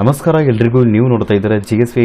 ನಮಸ್ಕಾರ, ಎಲ್ರಿಗೂ ನೀವು ನೋಡ್ತಾ ಇದ್ದಾರೆ ಜಿ ಎಸ್ ವಿ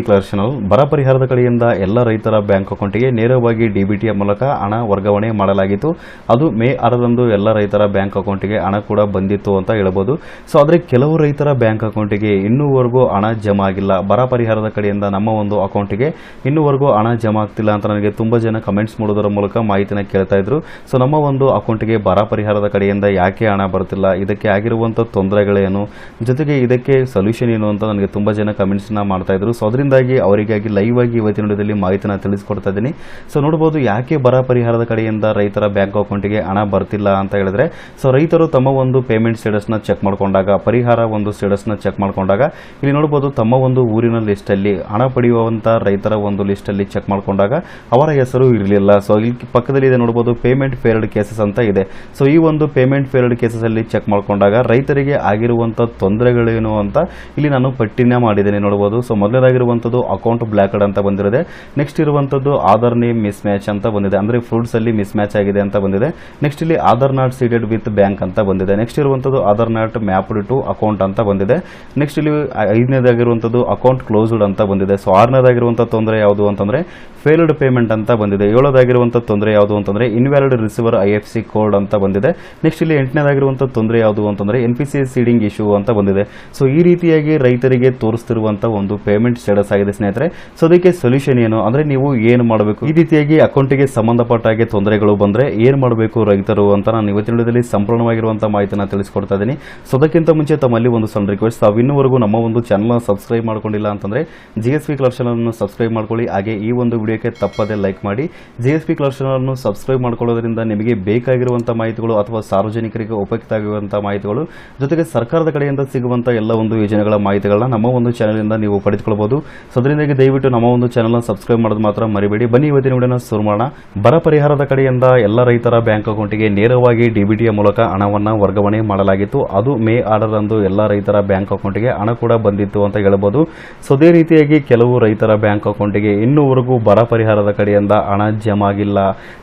ಬರ ಪರಿಹಾರದ ಕಡೆಯಿಂದ ಎಲ್ಲ ರೈತರ ಬ್ಯಾಂಕ್ ಅಕೌಂಟಿಗೆ ನೇರವಾಗಿ ಡಿಬಿಟಿಯ ಮೂಲಕ ಹಣ ವರ್ಗಾವಣೆ ಮಾಡಲಾಗಿತ್ತು. ಅದು ಮೇ ಆರರಂದು ಎಲ್ಲ ರೈತರ ಬ್ಯಾಂಕ್ ಅಕೌಂಟಿಗೆ ಹಣ ಕೂಡ ಬಂದಿತ್ತು ಅಂತ ಹೇಳ್ಬೋದು. ಸೊ ಆದರೆ ಕೆಲವು ರೈತರ ಬ್ಯಾಂಕ್ ಅಕೌಂಟಿಗೆ ಇನ್ನೂವರೆಗೂ ಹಣ ಜಮಾ ಆಗಿಲ್ಲ. ಬರ ಪರಿಹಾರದ ಕಡೆಯಿಂದ ನಮ್ಮ ಒಂದು ಅಕೌಂಟಿಗೆ ಇನ್ನೂವರೆಗೂ ಹಣ ಜಮಾ ಆಗ್ತಿಲ್ಲ ಅಂತ ನನಗೆ ತುಂಬ ಜನ ಕಮೆಂಟ್ಸ್ ಮಾಡೋದರ ಮೂಲಕ ಮಾಹಿತಿನ ಕೇಳ್ತಾ ಇದ್ರು. ಸೊ ನಮ್ಮ ಒಂದು ಅಕೌಂಟಿಗೆ ಬರ ಪರಿಹಾರದ ಕಡೆಯಿಂದ ಯಾಕೆ ಹಣ ಬರ್ತಿಲ್ಲ? ಇದಕ್ಕೆ ಆಗಿರುವಂಥ ತೊಂದರೆಗಳೇನು? ಜೊತೆಗೆ ಇದಕ್ಕೆ ಸೊಲ್ಯೂಷನ್ ಏನು ಅಂತ ನನಗೆ ತುಂಬ ಜನ ಕಮೆಂಟ್ಸ್ನ ಮಾಡ್ತಾ ಇದ್ರು. ಸೊ ಅದರಿಂದಾಗಿ ಅವರಿಗಾಗಿ ಲೈವ್ ಆಗಿ ಇವತ್ತಿನ ವಿಡಿಯೋದಲ್ಲಿ ಮಾಹಿತಿನ ತಿಳಿಸ್ಕೊಡ್ತಾ ಇದ್ದೀನಿ. ಸೊ ನೋಡ್ಬೋದು ಯಾಕೆ ಬರ ಪರಿಹಾರದ ಕಡೆಯಿಂದ ರೈತರ ಬ್ಯಾಂಕ್ ಅಕೌಂಟಿಗೆ ಹಣ ಬರ್ತಿಲ್ಲ ಅಂತ ಹೇಳಿದ್ರೆ ಸೊ ರೈತರು ತಮ್ಮ ಒಂದು ಪೇಮೆಂಟ್ ಸ್ಟೇಟಸ್ನ ಚೆಕ್ ಮಾಡ್ಕೊಂಡಾಗ, ಪರಿಹಾರ ಒಂದು ಸ್ಟೇಟಸ್ನ ಚೆಕ್ ಮಾಡ್ಕೊಂಡಾಗ, ಇಲ್ಲಿ ನೋಡ್ಬೋದು ತಮ್ಮ ಒಂದು ಊರಿನ ಲಿಸ್ಟಲ್ಲಿ ಹಣ ಪಡೆಯುವಂಥ ರೈತರ ಒಂದು ಲಿಸ್ಟಲ್ಲಿ ಚೆಕ್ ಮಾಡ್ಕೊಂಡಾಗ ಅವರ ಹೆಸರು ಇರಲಿಲ್ಲ. ಸೊ ಇಲ್ಲಿ ಪಕ್ಕದಲ್ಲಿ ಇದೆ ನೋಡ್ಬೋದು ಪೇಮೆಂಟ್ ಫೇರ್ಡ್ ಕೇಸಸ್ ಅಂತ ಇದೆ. ಸೊ ಈ ಒಂದು ಪೇಮೆಂಟ್ ಫೇರ್ಡ್ ಕೇಸಸ್ ಅಲ್ಲಿ ಚೆಕ್ ಮಾಡ್ಕೊಂಡಾಗ ರೈತರಿಗೆ ಆಗಿರುವಂಥ ತೊಂದರೆಗಳೇನು ಅಂತ ಇಲ್ಲಿ ನಾನು ಪಟ್ಟಿನ ಮಾಡಿದ್ದೇನೆ, ನೋಡಬಹುದು. ಸೊ ಮೊದಲೇದಾಗಿರುವಂಥದ್ದು ಅಕೌಂಟ್ ಬ್ಲ್ಯಾಕಡ್ ಅಂತ ಬಂದಿರೋದೆ ನೆಕ್ಸ್ಟ್ ಇರುವಂಥದ್ದು ಆಧಾರ್ ನೇಮ್ ಮಿಸ್ ಮ್ಯಾಚ್ ಅಂತ ಬಂದಿದೆ. ಅಂದ್ರೆ ಫ್ರೂಟ್ಸ್ ಅಲ್ಲಿ ಮಿಸ್ ಮ್ಯಾಚ್ ಆಗಿದೆ ಅಂತ ಬಂದಿದೆ. ನೆಕ್ಸ್ಟ್ ಇಲ್ಲಿ Aadhaar not seeded with bank ಅಂತ ಬಂದಿದೆ. ನೆಕ್ಸ್ಟ್ ಇರುವಂಥದ್ದು Aadhaar not mapped to account ಅಂತ ಬಂದಿದೆ. ನೆಕ್ಸ್ಟ್ ಇಲ್ಲಿ ಐದನೇದಾಗಿರುವಂಥದ್ದು ಅಕೌಂಟ್ ಕ್ಲೋಸ್ಡ್ ಅಂತ ಬಂದಿದೆ. ಸೊ ಆರನೇದಾಗಿರುವಂಥ ತೊಂದರೆ ಯಾವುದು ಅಂತಂದ್ರೆ ಫೇಲ್ಡ್ ಪೇಮೆಂಟ್ ಅಂತ ಬಂದಿದೆ. ಏಳೋದಾಗಿರುವಂಥ ತೊಂದರೆ ಯಾವುದು ಅಂತಂದ್ರೆ invalid receiver I F C code ಅಂತ ಬಂದಿದೆ. ನೆಕ್ಸ್ಟ್ ಇಲ್ಲಿ ಎಂಟನೇದಾಗಿರುವಂಥ ತೊಂದರೆ ಯಾವುದು ಅಂತಂದ್ರೆ N P C seeding issue ಅಂತ ಬಂದಿದೆ. ಸೊ ಈ ರೀತಿಯಾಗಿ ರೈತರಿಗೆ ತೋರಿಸ್ತಿರುವಂತ ಒಂದು ಪೇಮೆಂಟ್ ಸ್ಟೇಟಸ್ ಆಗಿದೆ ಸ್ನೇಹಿತರೆ. ಸೊ ಅದಕ್ಕೆ ಸೊಲ್ಯೂಷನ್ ಏನು? ಅಂದ್ರೆ ನೀವು ಏನು ಮಾಡಬೇಕು? ಈ ರೀತಿಯಾಗಿ ಅಕೌಂಟಿಗೆ ಸಂಬಂಧಪಟ್ಟ ಹಾಗೆ ತೊಂದರೆಗಳು ಬಂದ್ರೆ ಏನು ಮಾಡಬೇಕು ರೈತರು ಅಂತ ನಾನು ಇವತ್ತಿನ ವಿಡಿಯೋದಲ್ಲಿ ಸಂಪೂರ್ಣವಾಗಿರುವಂತಹ ಮಾಹಿತಿನ ತಿಳಿಸ್ಕೊಡ್ತಾ ಇದ್ದೀನಿ. ಸೊ ಅದಕ್ಕಿಂತ ಮುಂಚೆ ತಮ್ಮಲ್ಲಿ ಒಂದು ಸಣ್ಣ ರಿಕ್ವೆಸ್ಟ್ ತಾವು ಇನ್ನೂವರೆಗೂ ನಮ್ಮ ಒಂದು ಚಾನಲ್ ಸಬ್ಸ್ಕ್ರೈಬ್ ಮಾಡ್ಕೊಂಡಿಲ್ಲ ಅಂತಂದ್ರೆ G S P club channel subscribe ಮಾಡ್ಕೊಳ್ಳಿ. ಹಾಗೆ ಈ ಒಂದು ವಿಡಿಯೋಕ್ಕೆ ತಪ್ಪದೆ ಲೈಕ್ ಮಾಡಿ. G S P club channel subscribe ಮಾಡ್ಕೊಳ್ಳೋದ್ರಿಂದ ನಿಮಗೆ ಬೇಕಾಗಿರುವಂತಹ ಮಾಹಿತಿಗಳು ಅಥವಾ ಸಾರ್ವಜನಿಕರಿಗೆ ಉಪಯುಕ್ತ ಆಗಿರುವಂತಹ ಮಾಹಿತಿಗಳು, ಜೊತೆಗೆ ಸರ್ಕಾರದ ಕಡೆಯಿಂದ ಸಿಗುವಂತಹ ಎಲ್ಲ ಒಂದು ಯೋಜನೆಗಳ ಮಾಹಿತಿಗಳನ್ನ ನಮ್ಮ ಒಂದು ಚಾನಲಿಂದ ನೀವು ಪಡೆದುಕೊಳ್ಳಬಹುದು ಸೊ ಅದರಿಂದಾಗಿ ದಯವಿಟ್ಟು ನಮ್ಮ ಒಂದು ಚಾನಲ್ನ ಸಬ್ಸ್ಕ್ರೈಬ್ ಮಾಡೋದು ಮಾತ್ರ ಮರಿಬೇಡಿ. ಬನ್ನಿ ಇವತ್ತಿನ ವಿಡಿಯೋನ ಶುರು ಮಾಡೋಣ. ಬರ ಪರಿಹಾರದ ಕಡೆಯಿಂದ ಎಲ್ಲ ರೈತರ ಬ್ಯಾಂಕ್ ಅಕೌಂಟಿಗೆ ನೇರವಾಗಿ ಡಿಬಿಟಿಯ ಮೂಲಕ ಹಣವನ್ನು ವರ್ಗಾವಣೆ ಮಾಡಲಾಗಿತ್ತು. ಅದು ಮೇ ಆರರಂದು ಎಲ್ಲ ರೈತರ ಬ್ಯಾಂಕ್ ಅಕೌಂಟಿಗೆ ಹಣ ಕೂಡ ಬಂದಿತ್ತು ಅಂತ ಹೇಳ್ಬೋದು. ಸೊ ಅದೇ ರೀತಿಯಾಗಿ ಕೆಲವು ರೈತರ ಬ್ಯಾಂಕ್ ಅಕೌಂಟಿಗೆ ಇನ್ನೂವರೆಗೂ ಬರ ಪರಿಹಾರದ ಕಡೆಯಿಂದ ಹಣ ಜಮಾ ಆಗಿಲ್ಲ.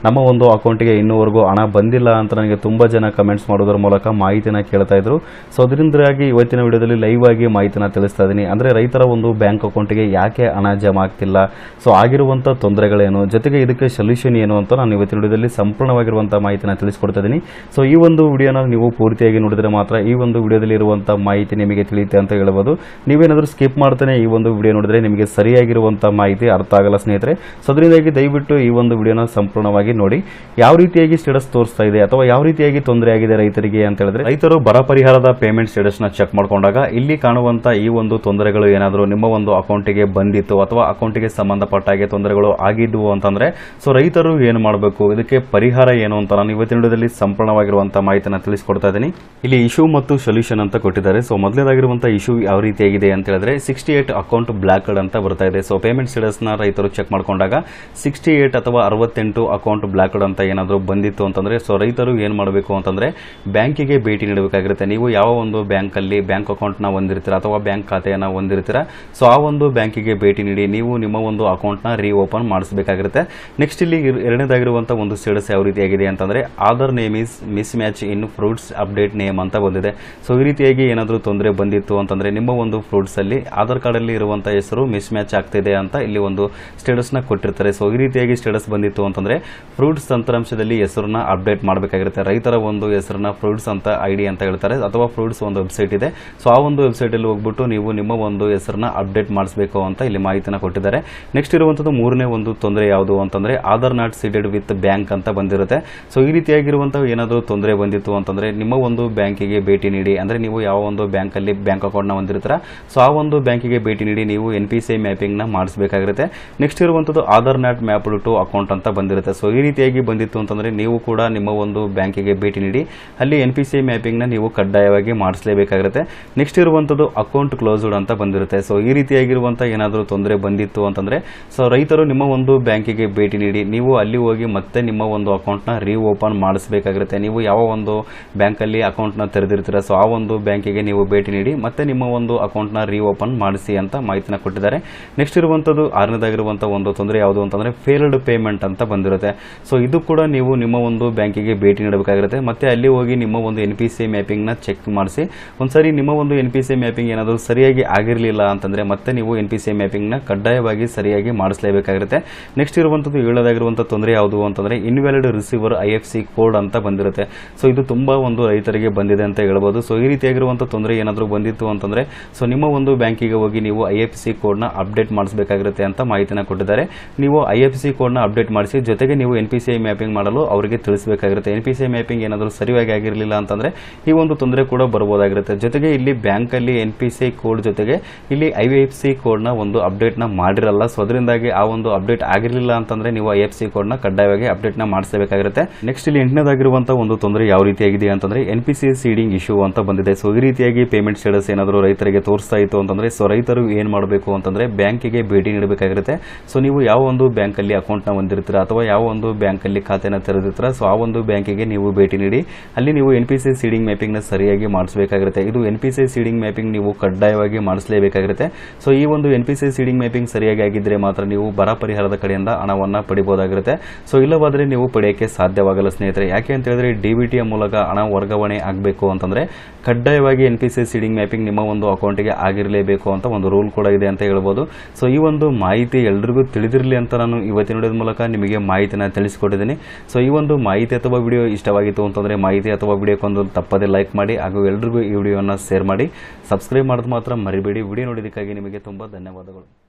ನಮ್ಮ ಒಂದು ಅಕೌಂಟಿಗೆ ಇನ್ನೂವರೆಗೂ ಹಣ ಬಂದಿಲ್ಲ ಅಂತ ನನಗೆ ತುಂಬಾ ಜನ ಕಮೆಂಟ್ಸ್ ಮಾಡೋದ್ರ ಮೂಲಕ ಮಾಹಿತಿನ ಕೇಳ್ತಾ ಇದ್ರು. ಸೊ ಅದರಿಂದಾಗಿ ಇವತ್ತಿನ ವಿಡಿಯೋದಲ್ಲಿ ಲೈವ್ ಆಗಿ ಮಾಹಿತಿನ ತಿಳಿಸ್ತಾ ಇದ್ದೀನಿ ಅಂದರೆ ರೈತರ ಒಂದು ಬ್ಯಾಂಕ್ ಅಕೌಂಟಿಗೆ ಯಾಕೆ ಹಣ ಜಮಾ ಆಗ್ತಿಲ್ಲ ಸೊ ಆಗಿರುವಂಥ ತೊಂದರೆಗಳೇನು? ಜೊತೆಗೆ ಇದಕ್ಕೆ ಸೊಲ್ಯೂಷನ್ ಏನು ಅಂತ ನಾನು ಇವತ್ತಿನ ವಿಡಿಯೋದಲ್ಲಿ ಸಂಪೂರ್ಣವಾಗಿರುವಂಥ ಮಾಹಿತಿನ ತಿಳಿಸ್ಕೊಡ್ತಾ ಇದ್ದೀನಿ ಸೊ ಈ ಒಂದು ವಿಡಿಯೋನ ನೀವು ಪೂರ್ತಿಯಾಗಿ ನೋಡಿದರೆ ಮಾತ್ರ ಈ ಒಂದು ವಿಡಿಯೋದಲ್ಲಿ ಇರುವಂಥ ಮಾಹಿತಿ ನಿಮಗೆ ತಿಳಿಯುತ್ತೆ ಅಂತ ಹೇಳ್ಬೋದು. ನೀವೇನಾದರೂ ಸ್ಕಿಪ್ ಮಾಡ್ತಾನೆ ಈ ಒಂದು ವಿಡಿಯೋ ನೋಡಿದ್ರೆ ನಿಮಗೆ ಸರಿಯಾಗಿರುವಂಥ ಮಾಹಿತಿ ಅರ್ಥ ಆಗಲ್ಲ ಸ್ನೇಹಿತರೆ. ಸೊ ಅದರಿಂದಾಗಿ ದಯವಿಟ್ಟು ಈ ಒಂದು ವಿಡಿಯೋನ ಸಂಪೂರ್ಣವಾಗಿ ನೋಡಿ. ಯಾವ ರೀತಿಯಾಗಿ ಸ್ಟೇಟಸ್ ತೋರಿಸ್ತಾ ಇದೆ ಅಥವಾ ಯಾವ ರೀತಿಯಾಗಿ ತೊಂದರೆ ಆಗಿದೆ ರೈತರಿಗೆ ಅಂತ ಹೇಳಿದ್ರೆ, ರೈತರು ಬರ ಪರಿಹಾರದ ಪೇಮೆಂಟ್ ಸ್ಟೇಟಸ್ನ ಚೆಕ್ ಮಾಡ್ಕೊಂಡಾಗ ಇಲ್ಲಿ ಕಾಣುವಂಥ ಒಂದು ತೊಂದರೆಗಳು ಏನಾದರೂ ನಿಮ್ಮ ಒಂದು ಅಕೌಂಟಿಗೆ ಬಂದಿತ್ತು ಅಥವಾ ಅಕೌಂಟಿಗೆ ಸಂಬಂಧಪಟ್ಟ ಹಾಗೆ ತೊಂದರೆಗಳು ಆಗಿದ್ದವು ಅಂತಂದರೆ, ಸೊ ರೈತರು ಏನು ಮಾಡಬೇಕು? ಇದಕ್ಕೆ ಪರಿಹಾರ ಏನು ಅಂತ ನಾನು ಇವತ್ತಿನ ವಿಡಿಯೋದಲ್ಲಿ ಸಂಪೂರ್ಣವಾಗಿರುವಂಥ ಮಾಹಿತಿಯನ್ನು ತಿಳಿಸ್ಕೊಡ್ತಾ ಇದ್ದೀನಿ. ಇಲ್ಲಿ ಇಶ್ಯೂ ಮತ್ತು ಸೊಲ್ಯೂಷನ್ ಅಂತ ಕೊಟ್ಟಿದ್ದಾರೆ. ಸೊ ಮೊದಲೇದಾಗಿರುವಂಥ ಇಶ್ಯೂ ಯಾವ ರೀತಿಯಾಗಿದೆ ಅಂತ ಹೇಳಿದ್ರೆ, ಸಿಕ್ಸ್ಟಿ ಏಟ್ ಅಕೌಂಟ್ ಬ್ಲಾಕ್ಡ್ ಅಂತ ಬರ್ತಾ ಇದೆ. ಸೊ ಪೇಮೆಂಟ್ ಸ್ಟೇಟಸ್ನ ರೈತರು ಚೆಕ್ ಮಾಡ್ಕೊಂಡಾಗ ಸಿಕ್ಸ್ಟಿ ಏಟ್ ಅಥವಾ ಅರವತ್ತೆಂಟು ಅಕೌಂಟ್ ಬ್ಲಾಕ್ಡ್ ಅಂತ ಏನಾದರೂ ಬಂದಿತ್ತು ಅಂತಂದರೆ, ಸೊ ರೈತರು ಏನು ಮಾಡಬೇಕು ಅಂತಂದ್ರೆ, ಬ್ಯಾಂಕಿಗೆ ಭೇಟಿ ನೀಡಬೇಕಾಗಿರುತ್ತೆ. ನೀವು ಯಾವ ಒಂದು ಬ್ಯಾಂಕಲ್ಲಿ ಬ್ಯಾಂಕ್ ಅಕೌಂಟ್ನ ಹೊಂದಿರ್ತೀರ ಅಥವಾ ಬ್ಯಾಂಕ್ ಖಾತೆಯನ್ನು ಹೊಂದಿರ್ತೀರಾ. ಸೊ, ಆ ಒಂದು ಬ್ಯಾಂಕಿಗೆ ಭೇಟಿ ನೀಡಿ ನೀವು ನಿಮ್ಮ ಒಂದು ಅಕೌಂಟ್ನ ರೀಓಪನ್ ಮಾಡಿಸಬೇಕಾಗಿರುತ್ತೆ. ನೆಕ್ಸ್ಟ್ ಇಲ್ಲಿ ಎರಡನೇದಾಗಿರುವಂಥ ಒಂದು ಸ್ಟೇಟಸ್ ಯಾವ ರೀತಿಯಾಗಿದೆ ಅಂತಂದರೆ, Aadhaar name is mismatch in fruits update name ಅಂತ ಬಂದಿದೆ. ಸೊ, ಈ ರೀತಿಯಾಗಿ ಏನಾದರೂ ತೊಂದರೆ ಬಂದಿತ್ತು ಅಂತಂದರೆ, ನಿಮ್ಮ ಒಂದು ಫ್ರೂಟ್ಸಲ್ಲಿ ಆಧಾರ್ ಕಾರ್ಡಲ್ಲಿ ಇರುವಂಥ ಹೆಸರು ಮಿಸ್ ಮ್ಯಾಚ್ ಆಗ್ತಿದೆ ಅಂತ ಇಲ್ಲಿ ಒಂದು ಸ್ಟೇಟಸ್ನ ಕೊಟ್ಟಿರ್ತಾರೆ. ಸೊ, ಈ ರೀತಿಯಾಗಿ ಸ್ಟೇಟಸ್ ಬಂದಿತ್ತು ಅಂತಂದರೆ, ಫ್ರೂಟ್ಸ್ ತಂತ್ರಾಂಶದಲ್ಲಿ ಹೆಸರನ್ನ ಅಪ್ಡೇಟ್ ಮಾಡಬೇಕಾಗಿರುತ್ತೆ. ರೈತರ ಒಂದು ಹೆಸರನ್ನ ಫ್ರೂಟ್ಸ್ ಅಂತ ಐ ಡಿ ಅಂತ ಹೇಳ್ತಾರೆ, ಅಥವಾ ಫ್ರೂಟ್ಸ್ ಒಂದು ವೆಬ್ಸೈಟ್ ಇದೆ. ಸೊ, ಆ ಒಂದು ವೆಬ್ಸೈಟಲ್ಲಿ ಹೋಗ್ಬಿಟ್ಟು ನೀವು ನಿಮ್ಮ ಒಂದು ಹೆಸರನ್ನ ಅಪ್ಡೇಟ್ ಮಾಡಿಸಬೇಕು ಅಂತ ಇಲ್ಲಿ ಮಾಹಿತಿನ ಕೊಟ್ಟಿದ್ದಾರೆ. ನೆಕ್ಸ್ಟ್ ಇರುವಂಥದ್ದು ಮೂರನೇ ಒಂದು ತೊಂದರೆ ಯಾವುದು ಅಂತಂದರೆ Aadhaar not seeded with bank ಅಂತ ಬಂದಿರುತ್ತೆ. ಸೊ ಈ ರೀತಿಯಾಗಿರುವಂಥ ಏನಾದರೂ ತೊಂದರೆ ಬಂದಿತ್ತು ಅಂತಂದರೆ ನಿಮ್ಮ ಒಂದು ಬ್ಯಾಂಕಿಗೆ ಭೇಟಿ ನೀಡಿ, ಅಂದರೆ ನೀವು ಯಾವ ಒಂದು ಬ್ಯಾಂಕಲ್ಲಿ ಬ್ಯಾಂಕ್ ಅಕೌಂಟ್ನ ಹೊಂದಿರ್ತೀರ, ಸೊ ಆ ಒಂದು ಬ್ಯಾಂಕಿಗೆ ಭೇಟಿ ನೀಡಿ ನೀವು ಎನ್ ಪಿ ಸಿ ಮ್ಯಾಪಿಂಗ್ನ ಮಾಡಿಸಬೇಕಾಗಿರುತ್ತೆ. ನೆಕ್ಸ್ಟ್ ಇರುವಂಥದ್ದು Aadhaar not map to account ಅಂತ ಬಂದಿರುತ್ತೆ. ಸೊ ಈ ರೀತಿಯಾಗಿ ಬಂದಿತ್ತು ಅಂತಂದರೆ ನೀವು ಕೂಡ ನಿಮ್ಮ ಒಂದು ಬ್ಯಾಂಕಿಗೆ ಭೇಟಿ ನೀಡಿ, ಅಲ್ಲಿ ಎನ್ ಪಿ ಸಿ ಮ್ಯಾಪಿಂಗ್ನ ನೀವು ಕಡ್ಡಾಯವಾಗಿ ಮಾಡಿಸಲೇಬೇಕಾಗಿರುತ್ತೆ. ನೆಕ್ಸ್ಟ್ ಇರುವಂಥದ್ದು ಅಕೌಂಟ್ ಕ್ಲೋಸ್ಡ್ ಅಂತ ಬಂದಿರುತ್ತೆ. ಸೊ ಈ ರೀತಿಯಾಗಿರುವಂತಹ ಏನಾದರೂ ತೊಂದರೆ ಬಂದಿತ್ತು ಅಂತಂದರೆ ಸೊ ರೈತರು ನಿಮ್ಮ ಒಂದು ಬ್ಯಾಂಕಿಗೆ ಭೇಟಿ ನೀಡಿ, ನೀವು ಅಲ್ಲಿ ಹೋಗಿ ಮತ್ತೆ ನಿಮ್ಮ ಒಂದು ಅಕೌಂಟ್ನ ರೀಓಪನ್ ಮಾಡಿಸಬೇಕಾಗಿರುತ್ತೆ. ನೀವು ಯಾವ ಒಂದು ಬ್ಯಾಂಕಲ್ಲಿ ಅಕೌಂಟ್ನ ತೆರೆದಿರ್ತೀರ ಸೊ ಆ ಒಂದು ಬ್ಯಾಂಕಿಗೆ ನೀವು ಭೇಟಿ ನೀಡಿ, ಮತ್ತೆ ನಿಮ್ಮ ಒಂದು ಅಕೌಂಟ್ನ ರೀಓಪನ್ ಮಾಡಿಸಿ ಅಂತ ಮಾಹಿತಿನ ಕೊಟ್ಟಿದ್ದಾರೆ. ನೆಕ್ಸ್ಟ್ ಇರುವಂಥದ್ದು ಆರನೇದಾಗಿರುವಂಥ ಒಂದು ತೊಂದರೆ ಯಾವುದು ಅಂತಂದರೆ ಫೇಲ್ಡ್ ಪೇಮೆಂಟ್ ಅಂತ ಬಂದಿರುತ್ತೆ. ಸೊ ಇದು ಕೂಡ ನೀವು ನಿಮ್ಮ ಒಂದು ಬ್ಯಾಂಕಿಗೆ ಭೇಟಿ ನೀಡಬೇಕಾಗಿರುತ್ತೆ. ಮತ್ತೆ ಅಲ್ಲಿ ಹೋಗಿ ನಿಮ್ಮ ಒಂದು ಎನ್ ಪಿ ಸಿ ಮ್ಯಾಪಿಂಗ್ನ ಚೆಕ್ ಮಾಡಿಸಿ, ಒಂದ್ಸರಿ ನಿಮ್ಮ ಒಂದು ಎನ್ ಪಿ ಸಿ ಮ್ಯಾಪಿಂಗ್ ಏನಾದರೂ ಸರಿಯಾಗಿ ಆಗಿರಲಿಲ್ಲ ಅಂತಂದರೆ ಮತ್ತೆ ನೀವು ಎನ್ ಪಿ ಸಿ ಮ್ಯಾಪಿಂಗ್ನ ಕಡ್ಡಾಯವಾಗಿ ಸರಿಯಾಗಿ ಮಾಡಿಸಲೇಬೇಕಾಗಿರುತ್ತೆ. ನೆಕ್ಸ್ಟ್ ಇರುವಂಥದ್ದು ಹೇಳೋದಾಗಿರುವಂಥ ತೊಂದರೆ ಯಾವುದು ಅಂತಂದರೆ invalid receiver I F C code ಅಂತ ಬಂದಿರುತ್ತೆ. ಸೊ ಇದು ತುಂಬ ಒಂದು ರೈತರಿಗೆ ಬಂದಿದೆ ಅಂತ ಹೇಳ್ಬೋದು. ಸೊ ಈ ರೀತಿಯಾಗಿರುವಂಥ ತೊಂದರೆ ಏನಾದರೂ ಬಂದಿತ್ತು ಅಂತಂದರೆ ಸೊ ನಿಮ್ಮ ಒಂದು ಬ್ಯಾಂಕಿಗೆ ಹೋಗಿ ನೀವು ಐ ಎಫ್ ಸಿ ಕೋಡ್ನ ಅಪ್ಡೇಟ್ ಮಾಡಿಸಬೇಕಾಗಿರುತ್ತೆ ಅಂತ ಮಾಹಿತಿನ ಕೊಟ್ಟಿದ್ದಾರೆ. ನೀವು ಐ ಎಫ್ ಸಿ ಕೋಡ್ನ ಅಪ್ಡೇಟ್ ಮಾಡಿಸಿ, ಜೊತೆಗೆ ನೀವು N P C I mapping ಮಾಡಲು ಅವರಿಗೆ ತಿಳಿಸಬೇಕಾಗಿರುತ್ತೆ. N P C I mapping ಏನಾದರೂ ಸರಿಯಾಗಿ ಆಗಿರಲಿಲ್ಲ ಅಂತಂದರೆ ಈ ಒಂದು ತೊಂದರೆ ಕೂಡ ಬರ್ಬೋದಾಗಿರುತ್ತೆ. ಜೊತೆಗೆ ಇಲ್ಲಿ ಬ್ಯಾಂಕಲ್ಲಿ N P C I code ಜೊತೆಗೆ ಇಲ್ಲಿ ಐ ಎಫ್ ಸಿ ಕೋಡ್ನ ಒಂದು ಅಪ್ಡೇಟ್ನ ಮಾಡಿರಲ್ಲ. ಸೊ ಅದರಿಂದಾಗಿ ಆ ಒಂದು ಅಪ್ಡೇಟ್ ಆಗಿರಲಿಲ್ಲ ಅಂತಂದರೆ ನೀವು ಐ ಎಫ್ ಸಿ ಕೋಡ್ನ ಕಡ್ಡಾಯವಾಗಿ ಅಪ್ಡೇಟ್ನ ಮಾಡಿಸಬೇಕಾಗಿರುತ್ತೆ. ನೆಕ್ಸ್ಟ್ ಇಲ್ಲಿ ಎಂಟನೇದಾಗಿರುವಂಥ ಒಂದು ತೊಂದರೆ ಯಾವ ರೀತಿಯಾಗಿದೆ ಅಂತಂದರೆ N P C seeding issue ಅಂತ ಬಂದಿದೆ. ಸೊ ಈ ರೀತಿಯಾಗಿ ಪೇಮೆಂಟ್ ಸ್ಟೇಟಸ್ ಏನಾದರೂ ರೈತರಿಗೆ ತೋರಿಸ್ತಾ ಇತ್ತು ಅಂತಂದರೆ ಸೊ ರೈತರು ಏನು ಮಾಡಬೇಕು ಅಂತಂದರೆ ಬ್ಯಾಂಕಿಗೆ ಭೇಟಿ ನೀಡಬೇಕಾಗಿರುತ್ತೆ. ಸೊ ನೀವು ಯಾವ ಒಂದು ಬ್ಯಾಂಕಲ್ಲಿ ಅಕೌಂಟ್ನ ಹೊಂದಿರ್ತೀರ ಅಥವಾ ಯಾವ ಒಂದು ಬ್ಯಾಂಕಲ್ಲಿ ಖಾತೆನ ತೆರೆದಿರ್ತೀರ ಸೊ ಆ ಒಂದು ಬ್ಯಾಂಕಿಗೆ ನೀವು ಭೇಟಿ ನೀಡಿ. ಅಲ್ಲಿ ನೀವು ಎನ್ ಪಿ ಸಿ ಸೀಡಿಂಗ್ ಮ್ಯಾಪಿಂಗ್ನ ಸರಿಯಾಗಿ ಮಾಡಿಸಬೇಕಾಗಿರುತ್ತೆ. ಇದು N P C seeding mapping ನೀವು ಕಡ್ಡಾಯವಾಗಿ ಮಾಡಿಸಲೇಬೇಕಾಗಿರುತ್ತೆ. ಸೊ ಈ ಒಂದು N P C seeding mapping ಸರಿಯಾಗಿ ಆಗಿದ್ದರೆ ಮಾತ್ರ ನೀವು ಬರ ಪರಿಹಾರದ ಕಡೆಯಿಂದ ಹಣವನ್ನು ಪಡಿಬೋದಾಗಿರುತ್ತೆ. ಸೊ ಇಲ್ಲವಾದರೆ ನೀವು ಪಡೆಯೋಕ್ಕೆ ಸಾಧ್ಯವಾಗಲ್ಲ ಸ್ನೇಹಿತರೆ. ಯಾಕೆ ಅಂತ ಹೇಳಿದ್ರೆ ಡಿ ಬಿ ಮೂಲಕ ಹಣ ವರ್ಗಾವಣೆ ಆಗಬೇಕು ಅಂತಂದರೆ, ಕಡ್ಡಾಯವಾಗಿ N P C seeding mapping ನಿಮ್ಮ ಒಂದು ಅಕೌಂಟಿಗೆ ಆಗಿರಲೇಬೇಕು ಅಂತ ಒಂದು ರೂಲ್ ಕೂಡ ಇದೆ ಅಂತ ಹೇಳ್ಬೋದು. ಸೊ ಈ ಒಂದು ಮಾಹಿತಿ ಎಲ್ರಿಗೂ ತಿಳಿದಿರಲಿ ಅಂತ ನಾನು ಇವತ್ತಿನ ನೋಡಿದ ಮೂಲಕ ನಿಮಗೆ ಮಾಹಿತಿನ ತಿಳಿಸಿಕೊಟ್ಟಿದ್ದೀನಿ. ಸೊ ಈ ಒಂದು ಮಾಹಿತಿ ಅಥವಾ ವಿಡಿಯೋ ಇಷ್ಟವಾಗಿತ್ತು ಅಂತಂದರೆ, ಮಾಹಿತಿ ಅಥವಾ ವಿಡಿಯೋಕ್ಕೊಂದು ತಪ್ಪದೇ ಲೈಕ್ ಮಾಡಿ ಹಾಗೂ ಎಲ್ರಿಗೂ ಈ ವಿಡಿಯೋನ ಶೇರ್ ಮಾಡಿ. ಸಬ್ಸ್ಕ್ರೈಬ್ ಮಾತ್ರ ಮರಿಬೇಡಿ. ವಿಡಿಯೋ ನೋಡಿದ್ದಕ್ಕಾಗಿ ನಿಮಗೆ ತುಂಬ ಧನ್ಯವಾದಗಳು.